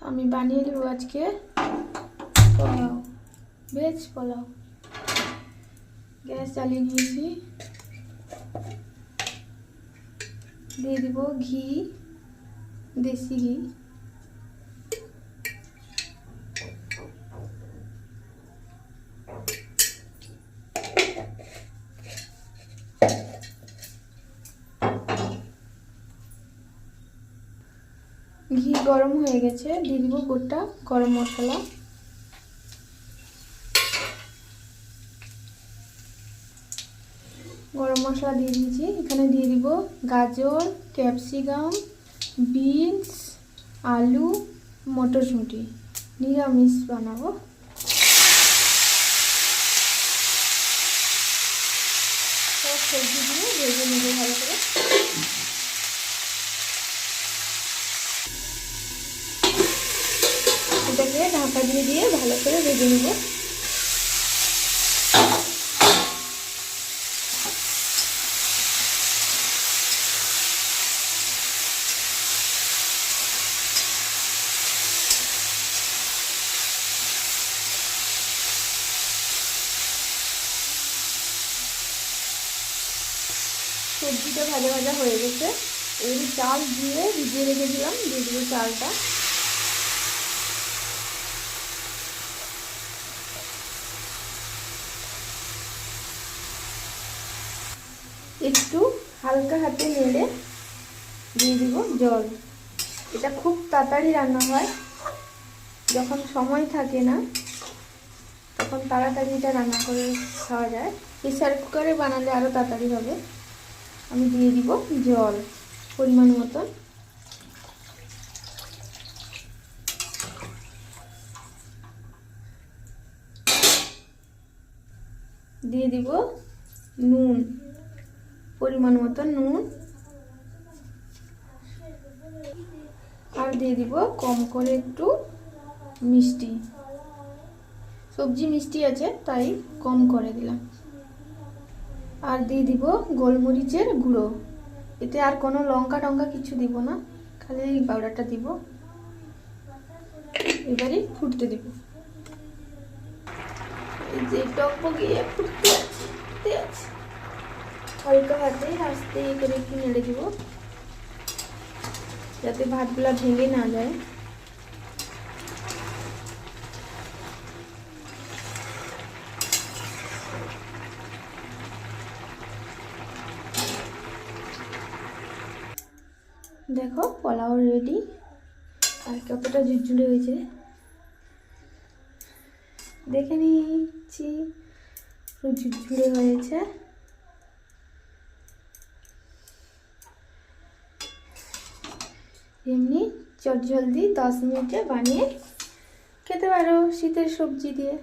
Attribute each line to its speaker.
Speaker 1: আমি বানিয়ে নেব আজকে। পোলাও। ভেজ পোলাও। গ্যাস চালিয়ে নিয়েছি। দিয়ে দিব ঘি দেশি ঘি। ঘি গরম হয়ে গেছে, দিয়ে দিব গোটা গরম মশলা। গরম মশলা দিয়ে দিয়েছি। এখানে দিয়ে দিব গাজর, ক্যাপসিকাম, বিনস, আলু, মটরশুঁটি। নিরামিষ বানাবো। সব সবজি দিয়ে ভেজে নেব ভালো করে। ঢাকা দিয়ে দিয়ে ভালো করে ভেজে নেব। সবজিটা ভাজা ভাজা হয়ে গেছে। এই চাল দিয়ে ভিজিয়ে রেখেছিলাম দিয়ে চালটা। একটু হালকা হাতে নেড়ে দিয়ে দিব জল। এটা খুব তাড়াতাড়ি রান্না হয়। যখন সময় থাকে না, তখন তাড়াতাড়ি এটা রান্না করে খাওয়া যায়। প্রেসার কুকারে বানালে আরও তাড়াতাড়ি হবে। আমি দিয়ে দিব জল পরিমাণ মতন। দিয়ে দিব নুন। পরিমাণ মতো নুন। আর দিয়ে দিব কম করে একটু মিষ্টি। সবজি মিষ্টি আছে, তাই কম করে দিলাম। আর দিয়ে দিব গোলমরিচের গুঁড়ো। এতে আর কোনো লঙ্কা টঙ্কা কিছু দিব না, খালি এই পাউডারটা দিব। এবারে ফুটতে দিব। এই যে ফুটতে আছে ফুটতে আছে। হালকা হাতে আস্তে করে একটু নেড়ে দিব যাতে ভাতগুলা ভেঙে না যায় দেখো পোলাও রেডি আর কতটা ঝুরঝুরে হয়েছে দেখে নিচ্ছি ঝুরঝুরে হয়েছে এমনি চটজলদি দশ মিনিটে বানিয়ে খেতে পারো শীতের সবজি দিয়ে।